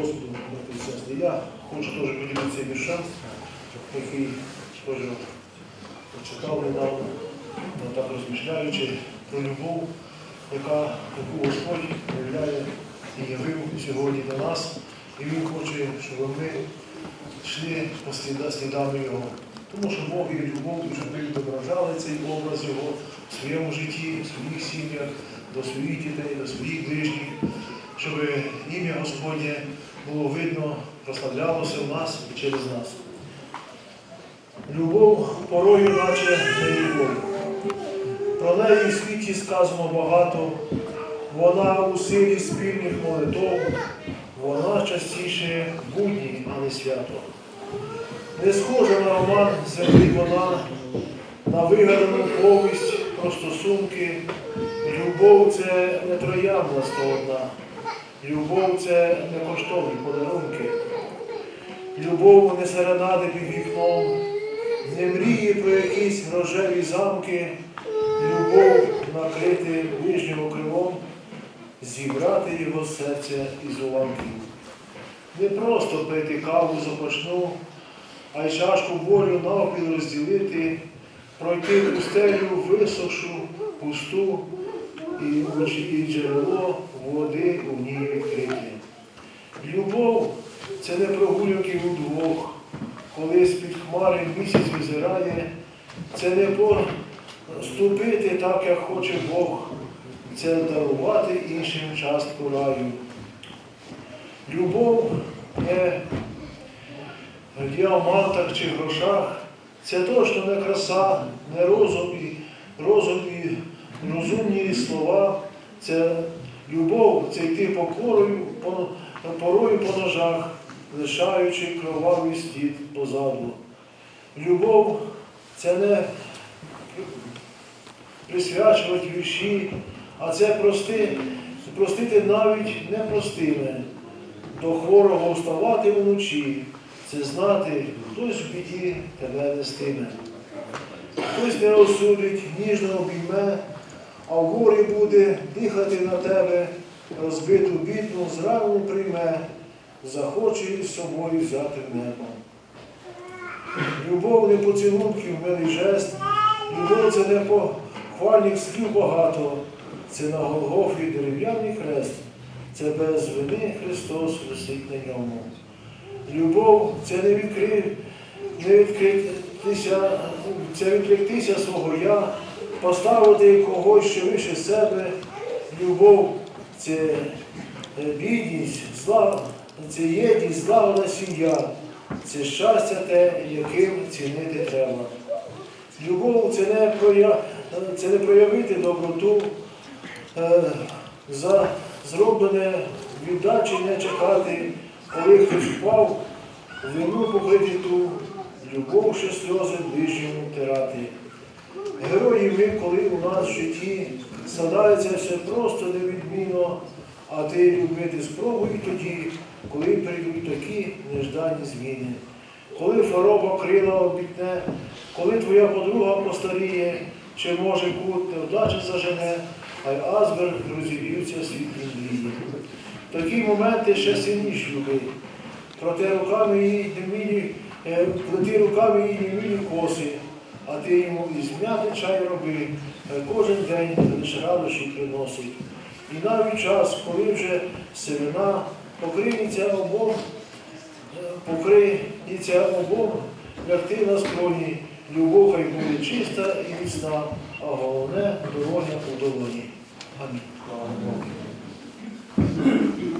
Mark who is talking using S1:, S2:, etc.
S1: Господу, і сестри. Я хочу теж поділитися віршем, який теж читав недавно, так розмішляючи про любов, яка, яку Господь проявляє і явив сьогодні до нас. І Він хоче, щоб ми йшли по сліда- слідами Його. Тому що Бог є любов, і щоб ми відображали цей образ Його в своєму житті, в своїх сім'ях, до своїх дітей, до своїх ближніх, щоб ім'я Господнє було видно, прославлялося в нас і через нас. Любов порою наче не. Про неї в світі сказано багато, вона у силі спільних молитов, вона частіше будні, а не свято. Не схожа на роман землі вона, на вигадану повість про стосунки. Любов це не троянда одна. Любов це не коштовні подарунки. Любов не серенади під вікном, не мрії про якісь рожеві замки, любов накрити ближнього крилом, зібрати його серце із уламків. Не просто пити каву запашну, а й чашку болю навпіл розділити, пройти пустелю висохшу, пусту, і, і джерело води у ній відкрити. Любов це не прогулянки удвох, коли з-під хмари місяць визирає, це не поступити так, як хоче Бог, це дарувати іншим частку раю. Любов не в діамантах чи грошах, це точно не краса, не розум і, розум і розумні слова, це любов, це йти покорою, порою по ножах, лишаючи кровавий слід позаду. Любов це не присвячувати вірші, а це прости, простити навіть непростиме. До хворого вставати вночі, це знати, хтось в біді тебе нестиме. Хтось не осудить, ніжно обійме, а в горі буде дихати на тебе, розбиту бідну зрану прийме, захоче із собою взяти небо. Любов не поцілунків, милий жест, любов це не похвальних слів багато, це на Голгофі дерев'яний хрест, це без вини Христос висить на ньому. Любов це не відкри... не відкритися, це відкритися свого я, поставити когось ще вище себе. Любов це е, бідність, зла, це єдність, злагода сім'я, це щастя те, яким цінити треба. Любов це не, проя... це не проявити доброту, е, за зроблене віддачі не чекати, коли хтось впав, вину покрити ту, любов, що сльози ближньому тирати. Герої ми, коли у нас в житті складається все просто невідмінно, а ти любити спробуй тоді, коли прийдуть такі неждані зміни. Коли хвороба крила обітне, коли твоя подруга постаріє, чи може кут невдача зажене, а й азберг розіб'ються світлі мрії. Такі моменти ще сильніш люби. Проте руками її немілі, е, плети руками її немілі коси, а ти йому із м'яти чай роби, е, кожен день лише радощі приносить. І навіть час, коли вже семена покриється обом, е, покриється обом, як ти на скроні, любов хай буде чиста і міцна, а головне дорога у долоні. Амінь.